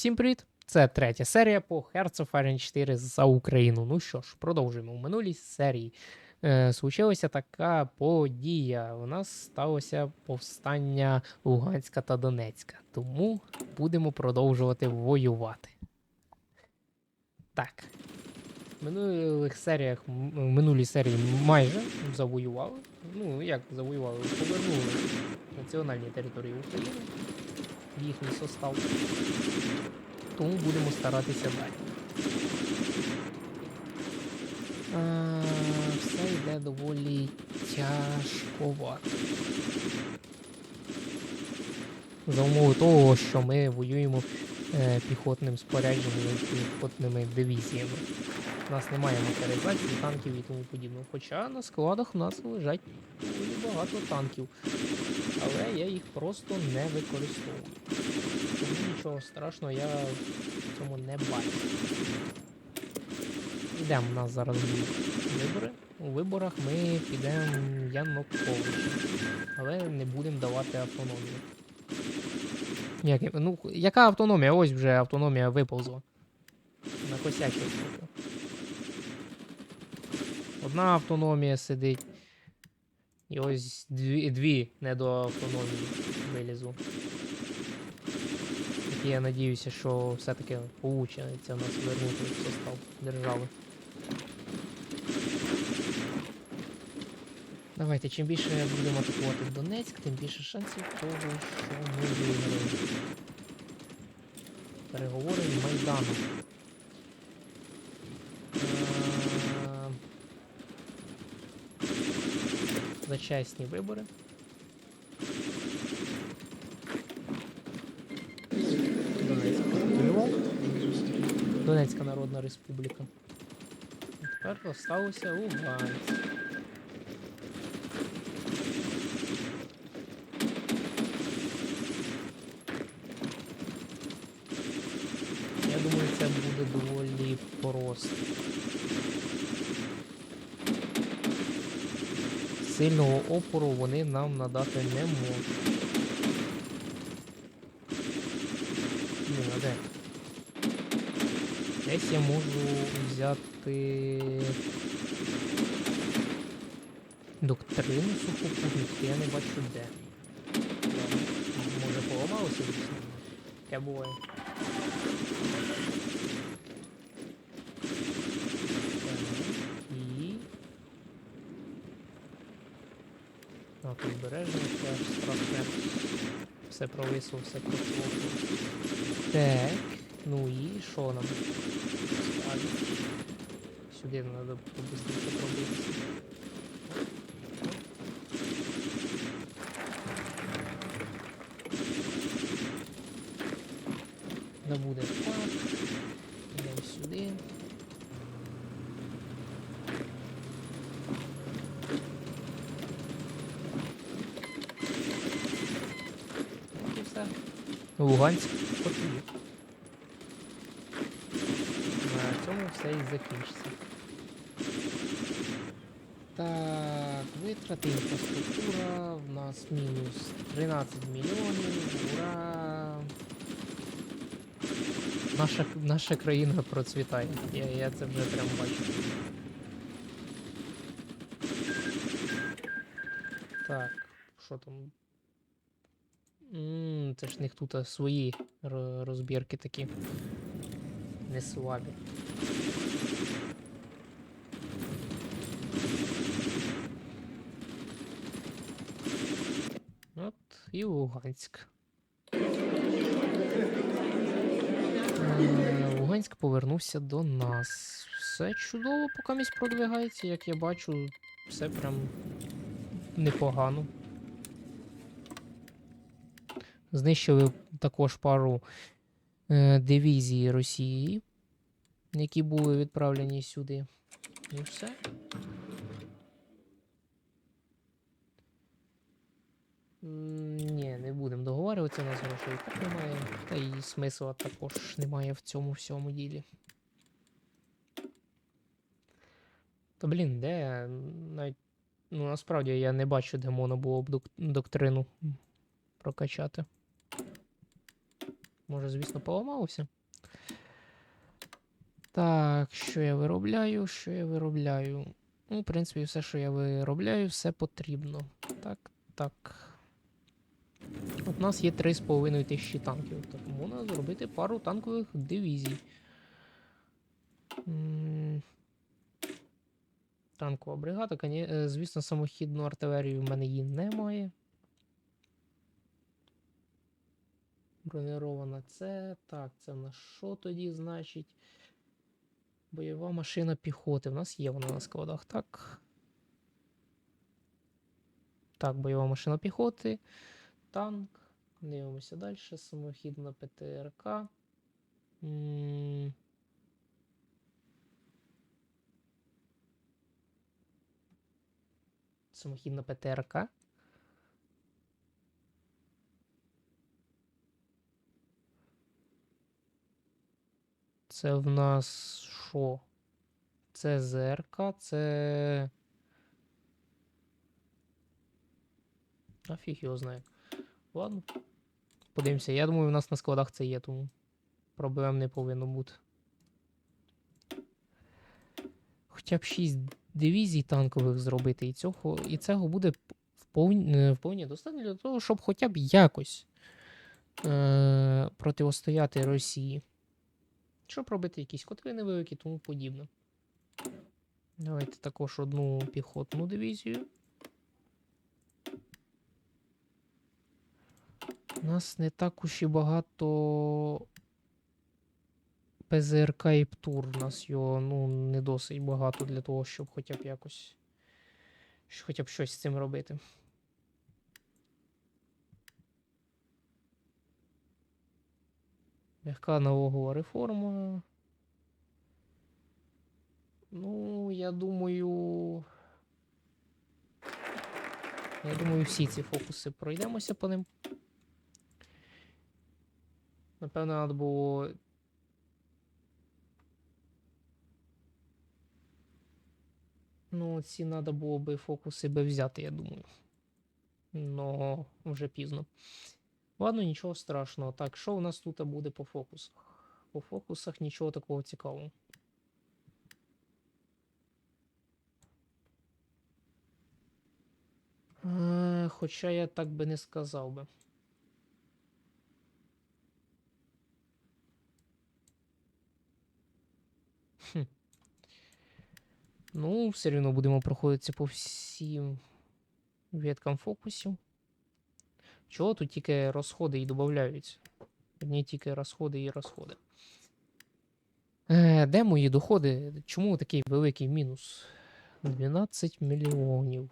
Всім привіт! Це третя серія по Hearts of Iron 4 за Україну. Ну що ж, продовжуємо. У минулій серії е, случилася така подія. У нас сталося повстання Луганська та Донецька. Тому будемо продовжувати воювати. Так. В минулих серіях, в минулій серії майже завоювали. Ну, як завоювали? Повернули національні території України їхній состав. Тому будемо старатися далі. А, все йде доволі тяжковато. За умови того, що ми воюємо е, піхотним спорядженням і піхотними дивізіями. У нас немає моторизації, танків і тому подібного. Хоча на складах у нас лежать багато танків. Але я їх просто не використовую. Нічого страшного я в цьому не бачу. Йдемо, у нас зараз вибори. У виборах ми підемо Януковича. Але не будемо давати автономію. Як, ну, яка автономія? Ось вже автономія виповзла. На косячі. Одна автономія сидить. І ось дві, дві не до автономії вилізу. Так я надіюся, що все-таки получиться нас вернути в состав держави. Давайте, чим більше будемо атакувати Донецьк, тим більше шансів того, що ми виграємо. Переговори з Майданом. Е, Зачасні вибори. Донецьк капітулював. Донецька Народна Республіка. І Тепер залишилося Луганськ. Я думаю, це буде доволі просто. Сильного опору вони нам надати не можуть. Блін, а де? Десь я можу взяти доктрину сухопутних, я не бачу де. Може поламалося десь? Таке буває. І. Так, узбережжя теж страшне. Все провисло, все пройшло. Так, ну і що нам? скажуть? Сюди треба побыстріше пробитися. Не буде так. Йдемо сюди. І все. Луганськ готує. На цьому все і закінчиться. Так, витрати інфраструктура. В нас мінус 13 мільйонів. Ура! Наша, наша країна процвітає. Я, я це вже прям бачу. Так, що там? М, Це ж них тут свої розбірки такі. Не слабі. От і Луганськ. Е, Луганськ повернувся до нас. Все чудово, поки місць продвигається, як я бачу, все прям непогано. Знищили також пару е, дивізій Росії, які були відправлені сюди. І все. Ні, не будемо договарюватися, у нас грошей так немає. Та і смисла також немає в цьому всьому ділі. Та блін, де навіть. Ну насправді я не бачу, де можна було б док- доктрину прокачати. Може, звісно, поламався. Так, що я виробляю? Що я виробляю? Ну, в принципі, все, що я виробляю, все потрібно. Так, так. От нас є 3,5 тисячі танків, тому можна зробити пару танкових дивізій. Танкова бригада, е, звісно, самохідну артилерію в мене її немає. Бронирована це. Так, це в нас що тоді значить? Бойова машина піхоти. У нас є вона на складах, так. Так, бойова машина піхоти. Танк. Дивимося далі. Самохідна ПТРК. Самохідна ПТРК. Це в нас що? Це ЗРК, це. А його знає. Ладно. Подивимося. Я думаю, у нас на складах це є, тому проблем не повинно бути. Хоча б 6 дивізій танкових зробити, і цього, і цього буде вповні, вповні достатньо для того, щоб хоча б якось е- противостояти Росії. Щоб робити якісь котлини великі, тому подібне. Давайте також одну піхотну дивізію. Нас не так уж і багато ПЗРК і ПТУР. У нас його ну, не досить багато для того, щоб хоча б якось. Хоча б щось з цим робити. Легка налогова реформа. Ну, я думаю. Я думаю, всі ці фокуси пройдемося по ним. Напевно, треба було. Ну, ці треба було би фокуси би взяти, я думаю. Но вже пізно. Ладно, нічого страшного. Так, що у нас тут буде по фокусах? По фокусах нічого такого цікавого. Е, Хоча я так би не сказав би. Хм. Ну, все рівно будемо проходитися по всім веткам фокусів. Чого тут тільки розходи і додаються? Одні тільки розходи і розходи. Е, де мої доходи? Чому такий великий мінус? 12 мільйонів.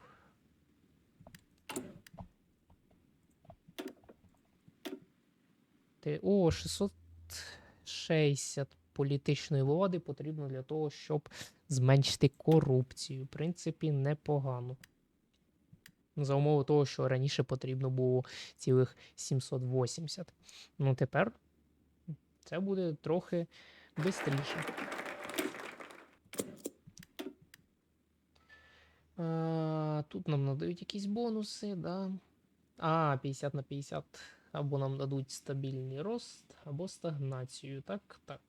О, 660 політичної влади потрібно для того, щоб зменшити корупцію. В принципі, непогано. За умови того, що раніше потрібно було цілих 780. Ну, тепер це буде трохи швидше. Тут нам надають якісь бонуси, да. А, 50 на 50. Або нам дадуть стабільний рост, або стагнацію. Так, так.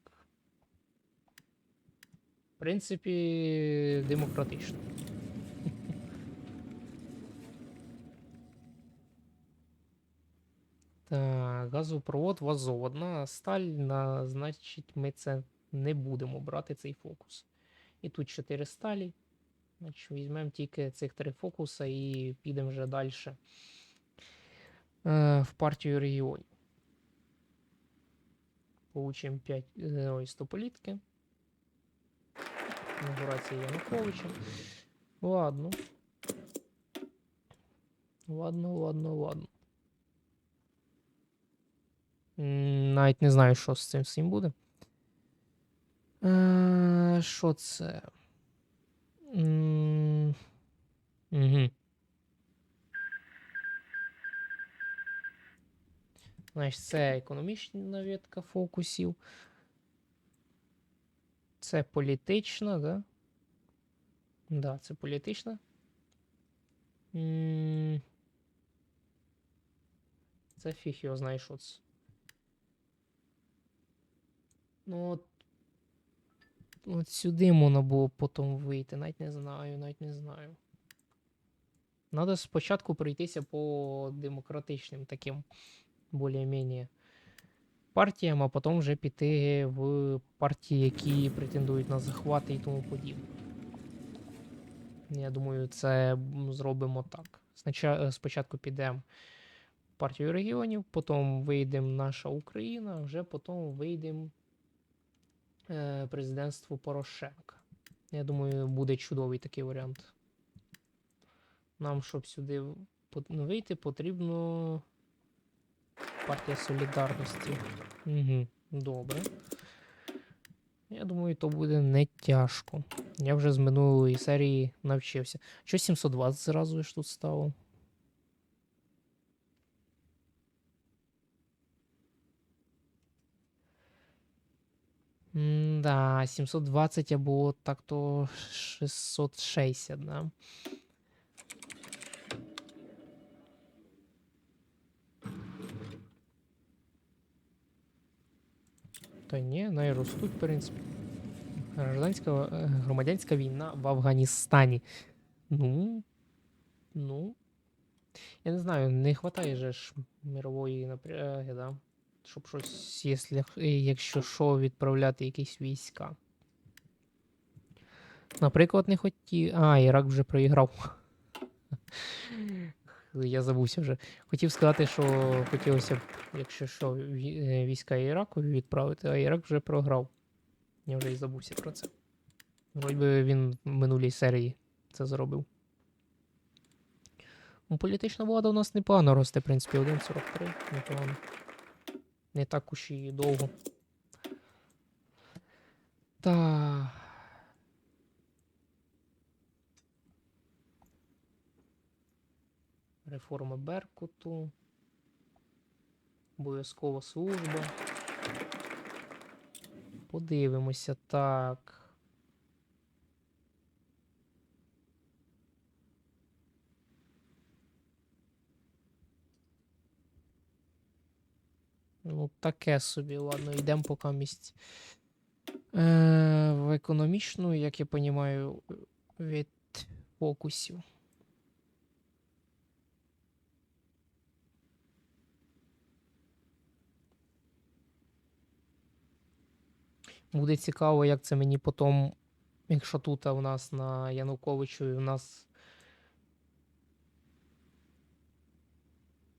Принципі, демократично. Так, газопровод вазоводна сталь, на, значить, ми це не будемо брати цей фокус. І тут 4 сталі. Значить, візьмемо тільки цих три фокуса і підемо вже далі е, в партію регіонів. Получимо 5 е, ой, стополітки. Інаугурація Януковича. Ладно. Ладно, ладно, ладно. Навіть не знаю, що з цим всім буде. Е, Що це? М, Угу. Значить, це економічна ветка фокусів. Це політична, да? Да, це політична. Це фіг його знає, що це. Ну, от, от сюди можна було потім вийти. Навіть не знаю, навіть не знаю. Надо спочатку пройтися по демократичним таким більш-менш партіям, а потім вже піти в партії, які претендують на захвати і тому подібне. Я думаю, це зробимо так. Спочатку, спочатку підемо в партію регіонів, потім вийдемо наша Україна, вже потім вийдемо е, президентство Порошенка. Я думаю, буде чудовий такий варіант. Нам, щоб сюди ну, вийти, потрібно партія солідарності. Угу, добре. Я думаю, то буде не тяжко. Я вже з минулої серії навчився. Що 720 зразу ж тут стало? Да, 720 або так то 660, да. Та ні, не ростуть, в принципі. Гражданська, е, громадянська війна в Афганістані. Ну. Ну. Я не знаю, не вистачає же ж мирової напряги, да? Щоб щось, якщо, якщо що, відправляти якісь війська. Наприклад, не хотів. А, Ірак вже проіграв. Я забувся вже. Хотів сказати, що хотілося б, якщо що, е, війська Іраку відправити, а Ірак вже програв. Я вже і забувся про це. Вроді би він в минулій серії це зробив. Ну, політична влада у нас непогано росте, в принципі, 1.43, непогано. Не так уж і довго. Та. Реформа Беркуту. Обов'язкова служба. Подивимося так. Ну, таке собі, ладно, йдемо поки місць. Е, в економічну, як я розумію, від фокусів. Буде цікаво, як це мені потім, якщо тут у нас на Януковичу і у нас.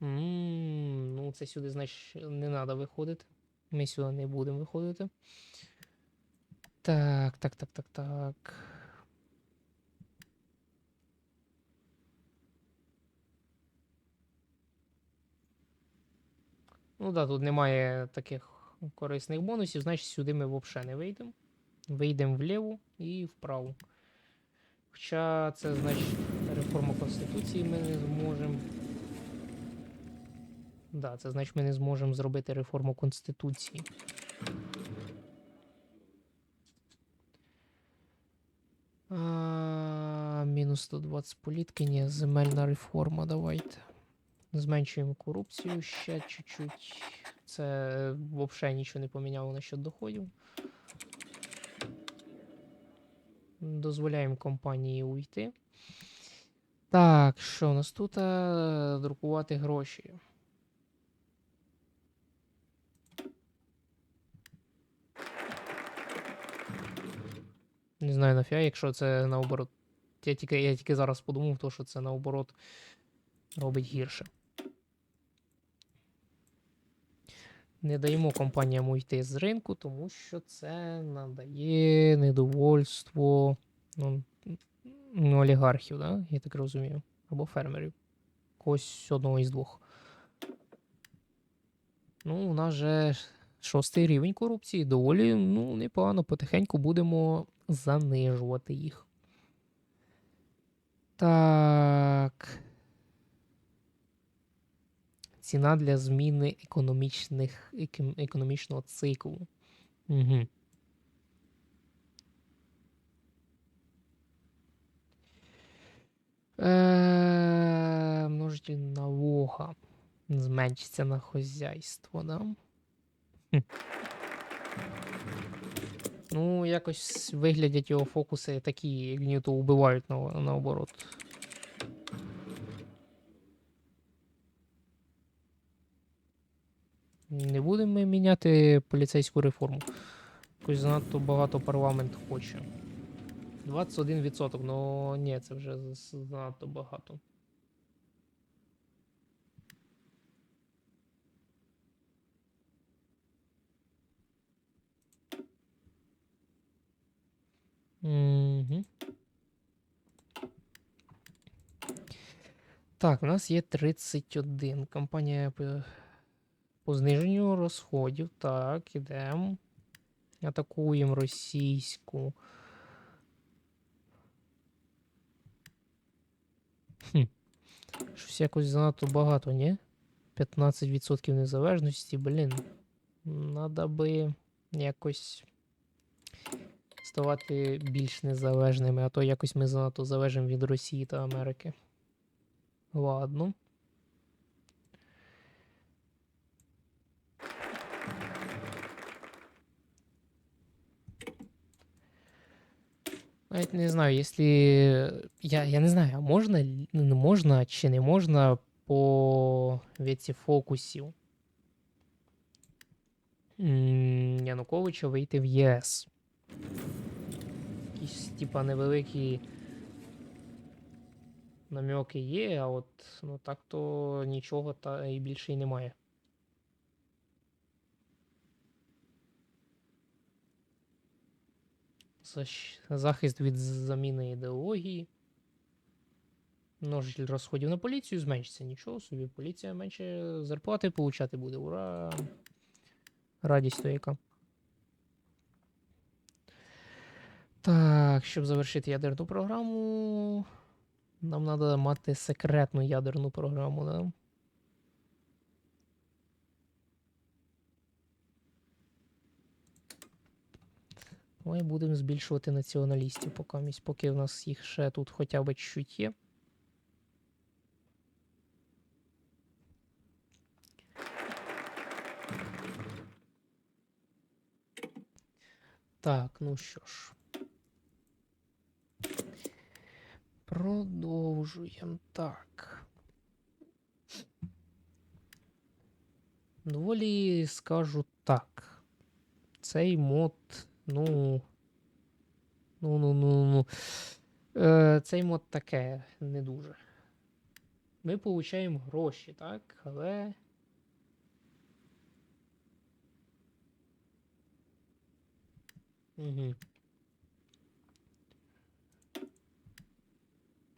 М, Ну, це сюди, значить, не треба виходити. Ми сюди не будемо виходити. Так, так, так, так, так. Ну да, тут немає таких корисних бонусів, значить сюди ми взагалі не вийдемо. Вийдемо вліво і вправо. Хоча це значить реформа Конституції ми не зможемо. Да, це значить ми не зможемо зробити реформу Конституції. А, мінус 120 політки, ні, земельна реформа, давайте. Зменшуємо корупцію ще чуть-чуть. Це взагалі нічого не поміняло насчет доходів. Дозволяємо компанії уйти. Так, що у нас тут? Е, Друкувати гроші. Не знаю нафіга, якщо це наоборот. Я тільки, я тільки зараз подумав, то, що це наоборот робить гірше. Не даємо компаніям уйти з ринку, тому що це надає недовольство ну, м, олігархів, да? я так розумію. Або фермерів. Когось одного із двох. Ну, у нас же шостий рівень корупції. Доволі ну, непогано. Потихеньку будемо занижувати їх. Так. Ціна для зміни економічних, економічного циклу. Угу. Е, множитель налога зменшиться на хозяйство, да? Хм. Ну, якось виглядять його фокуси такі, як нібито убивають на, наоборот. Не будемо ми міняти поліцейську реформу. Якось занадто багато парламент хоче. 21%, ну ні, це вже занадто багато. Угу. Так, у нас є 31. Компанія по, зниженню розходів. Так, ідемо. Атакуємо російську. Хм. Щось якось занадто багато, ні? 15% незалежності, блін. Надо би якось ставати більш незалежними, а то якось ми занадто залежимо від Росії та Америки. Ладно. Навіть не знаю, якщо. Я, я не знаю, а можна, можна чи не можна по віці фокусів Януковича вийти в ЄС. Якісь, типа, невеликі намеки є, а от ну так то нічого та і більше й немає. Захист від заміни ідеології. Множитель розходів на поліцію зменшиться. Нічого собі, поліція менше зарплати получати буде. Ура! Радість то яка. Так, щоб завершити ядерну програму, нам треба мати секретну ядерну програму, да? Ми будемо збільшувати націоналістів поки, місь- поки в нас їх ще тут хоча б чуть є. Так, ну що ж. Продовжуємо так. Доволі скажу так. Цей мод, ну. Ну, ну, ну, ну. Е, цей мод таке не дуже. Ми получаємо гроші, так? Але. Угу.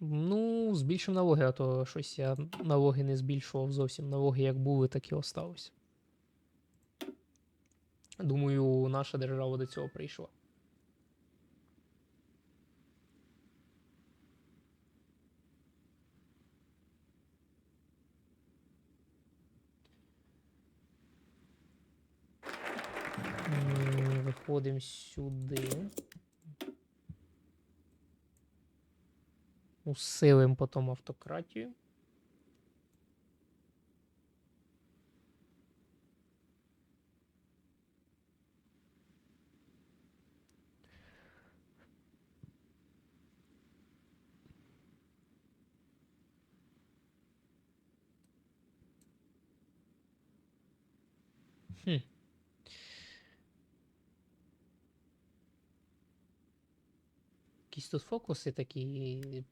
Ну, збільшимо налоги, а то щось я налоги не збільшував зовсім. Налоги як були, так і осталось. Думаю, наша держава до цього прийшла. Виходимо сюди. Усилим потім автократію. Хм. Якісь тут фокуси такі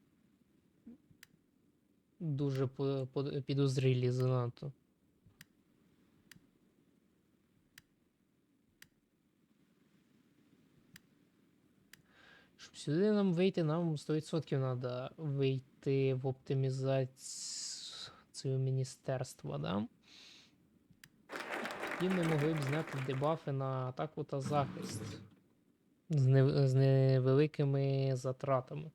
дуже підозрілі занадто. Щоб сюди нам вийти, нам 100% треба вийти в оптимізацію міністерства, да? Тоді ми могли б зняти дебафи на атаку та захист з, не, з невеликими затратами.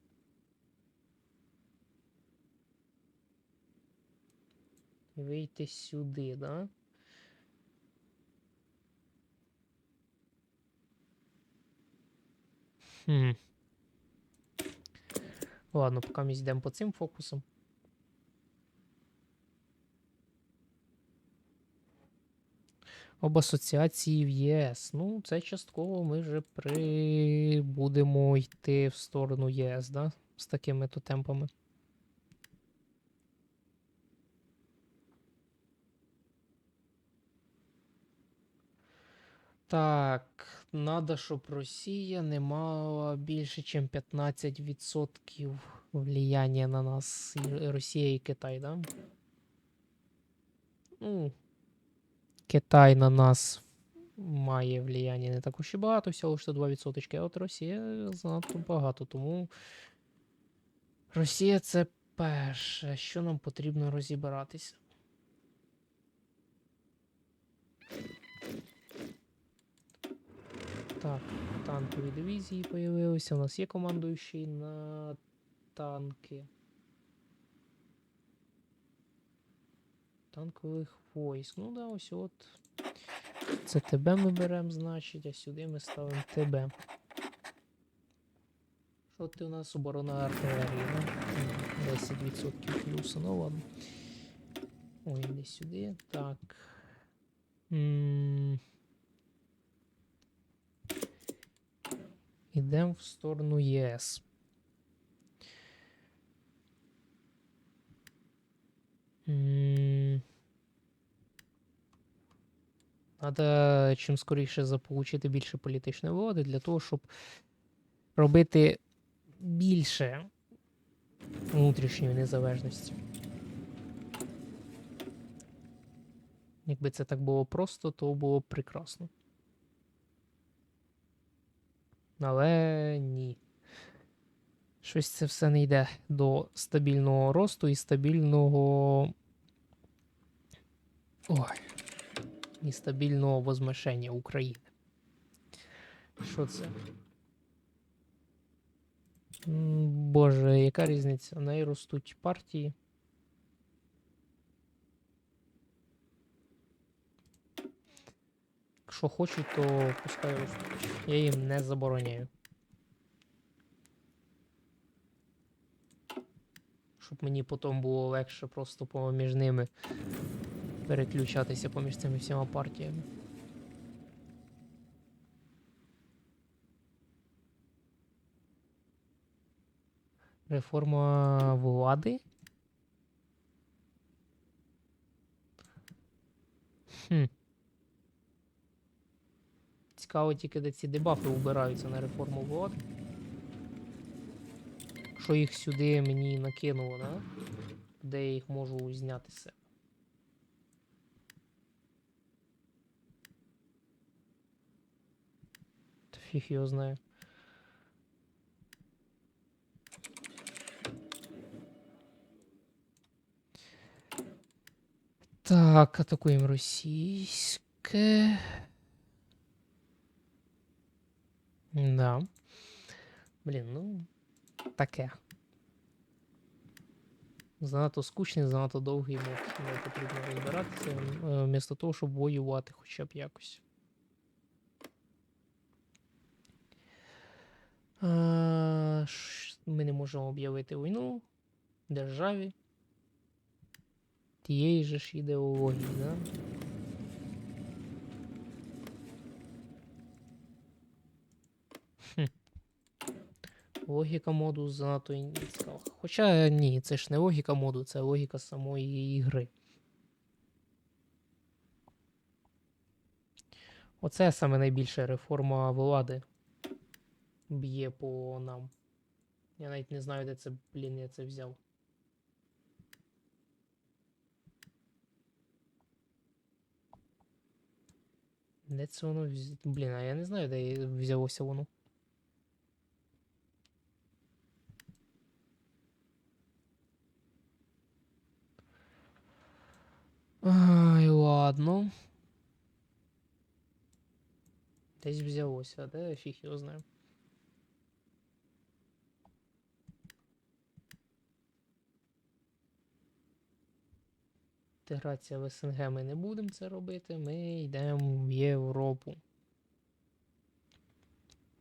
І вийти сюди, да? Хм. Ладно, поки ми йдемо по цим фокусам. Об асоціації в ЄС. Ну, це частково ми вже при... будемо йти в сторону ЄС, да? З такими то темпами. Так, надо, щоб Росія не мала більше, ніж 15% влияння на нас. Росія і Китай, да? Ну, Китай на нас має влияння не так уж і багато, всього лише 2%, а от Росія занадто багато, тому Росія це перше, що нам потрібно розібратися. Так, танкові дивізії появилися. У нас є командуючий на танки. Танкових войск. Ну да, ось от. Це тебе ми беремо, значить, а сюди ми ставимо тебе. Що ти у нас оборона артилерії, да? М, 10% плюсу, ну ладно. Ой, іди сюди. Так. М, Ідемо в сторону ЄС. М, Надо чим скоріше заполучити більше політичної влади для того, щоб робити більше внутрішньої незалежності. Якби це так було просто, то було б прекрасно. Але ні. Щось це все не йде до стабільного росту і стабільного. Ой. І стабільного возмешення України. Що це? Боже, яка різниця? В неї ростуть партії. Якщо хочуть, то пускай ростуть. Я їм не забороняю. Щоб мені потім було легше просто поміж ними переключатися поміж цими всіма партіями. Реформа влади? Хм. Цікаво тільки, де ці дебафи убираються на реформу влади. Що їх сюди мені накинуло, да? Де я їх можу зняти себе. Фіг його знає. Так, атакуємо російське. Да. Блін, ну, таке. Занадто скучний, занадто довгий мод. Не потрібно розбиратися, е, вмісто того, щоб воювати хоча б якось. А, ш- ми не можемо об'явити війну державі. Тієї же ж ідеології, да? Хм. Логіка моду занадто цікава. Хоча ні, це ж не логіка моду, це логіка самої ігри. Оце саме найбільша реформа влади б'є по нам. Я навіть не знаю, де це, блін, я це взяв. Де це воно вз... Блін, а я не знаю, де є- взялося воно. Ай, ладно. Десь взялося, а де фіг його знає. інтеграція в СНГ ми не будемо це робити, ми йдемо в Європу.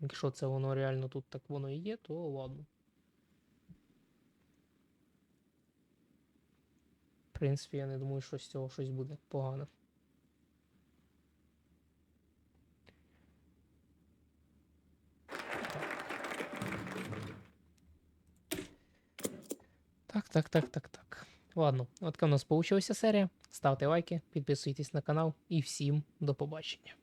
Якщо це воно реально тут так воно і є, то ладно. В принципі, я не думаю, що з цього щось буде погано. Так, так, так, так, так. Ладно, от така в нас получилася серія. Ставте лайки, підписуйтесь на канал і всім до побачення.